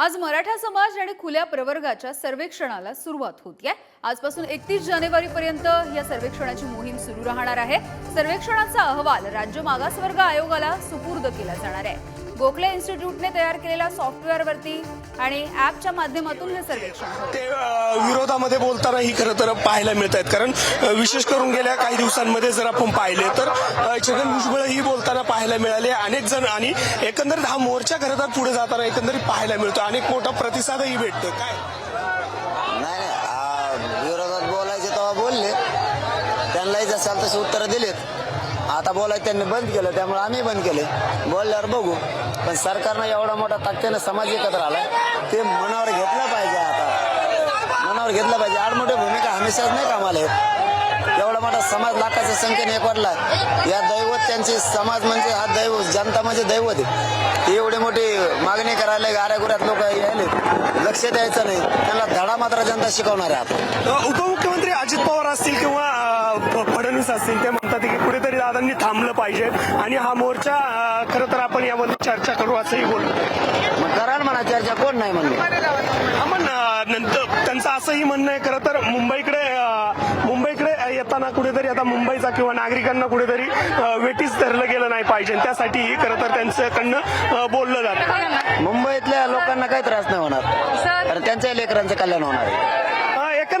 आज मराठा समाज आणि खुल्या प्रवर्गाच्या सर्वेक्षणाला सुरुवात होतीये. आजपासून एकतीस जानेवारीपर्यंत या सर्वेक्षणाची मोहीम सुरू राहणार आहे. सर्वेक्षणाचा अहवाल राज्य मागासवर्ग आयोगाला सुपूर्द केला जाणार आहे. गोखले इन्स्टिट्यूटने तयार केलेल्या सॉफ्टवेअरवरती आणि ऍपच्या माध्यमातून हे सर्वेक्षण होईल. विरोधामध्ये बोलताना ही खरं तर पाहायला मिळत आहेत कारण विशेष करून गेल्या काही दिवसांमध्ये जर आपण पाहिले तर छगन भुजबळ ही बोलताना पाहायला मिळाले. अनेक जण आणि एकंदरीत हा मोर्चा खरं तर पुढे जाताना एकंदरीत पाहायला मिळतो अनेक मोठा प्रतिसादही भेटतो काय? नाही नाही. विरोधात बोलायचे तेव्हा बोलले. त्यांनाही जसाल तसे उत्तर दिलेत. आता बोलायचं त्यांनी बंद केलं त्यामुळे आम्ही बंद केले. बोलल्यावर बघू. पण सरकारनं एवढा मोठा ताकदीनं समाज एकत्र आला ते मनावर घेतलं पाहिजे. मनावर घेतलं पाहिजे. आडमोठ्या भूमिका हमेशाच नाही कामाला येत. एवढा मोठा समाज लाखाच्या संख्येने एकवटला या दैवत त्यांची समाज म्हणजे हा दैव जनता म्हणजे दैवत आहे. एवढी मोठी मागणी करायला गाऱ्यागुऱ्यात लोक यायले. लक्ष द्यायचं नाही. त्यांना धडा मात्र जनता शिकवणार आहे उपमुख्यमंत्री अजित पवार असतील किंवा फडणवीस असतील ते म्हणतात की कुठेतरी दादांनी थांबलं पाहिजे. आणि हा मोर्चा खरं तर आपण यावर चर्चा करू असंही बोलतो कराल म्हणा चर्चा. कोण नाही म्हणले? नंतर त्यांचं असंही म्हणणं आहे खरं तर मुंबईकडे मुंबईकडे येताना कुठेतरी आता मुंबईचा किंवा नागरिकांना कुठेतरी वेटीच धरलं गेलं नाही पाहिजे. त्यासाठी खरं तर त्यांच्याकडनं बोललं जातं. मुंबईतल्या लोकांना काही त्रास नाही होणार. तर त्यांच्या लेकरांचं कल्याण होणार आहे.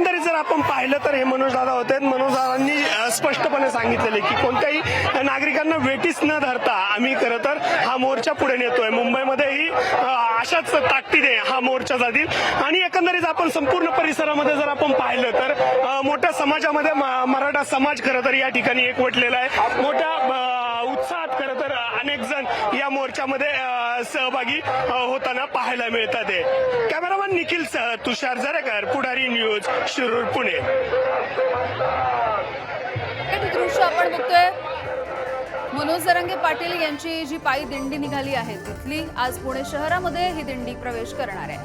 एकंदरीत जर आपण पाहिलं तर हे मनोज दादा होते. मनोज दादांनी स्पष्टपणे सांगितलेले की कोणत्याही नागरिकांना वेटीस न धरता आम्ही खरं तर हा मोर्चा पुढे नेतोय. मुंबईमध्येही अशाच ताकदीने हा मोर्चा जातील. आणि एकंदरीत आपण संपूर्ण परिसरामध्ये जर आपण पाहिलं तर मोठ्या समाजामध्ये मराठा समाज खरं तर या ठिकाणी एकवटलेला आहे. मोठ्या उत्साहात खरं तर अनेक जण या मोर्चामध्ये सहभागी होताना पाहायला मिळतात आहे. कॅमेरामन निखिल सह तुषार जरेकर पुढारी न्यूज शिरूर पुणे. दृश्य आपण बघतोय. मनोज जरंगे पाटील यांची जी पायी दिंडी निघाली आहे तिथली आज पुणे शहरामध्ये ही दिंडी प्रवेश करणार आहे.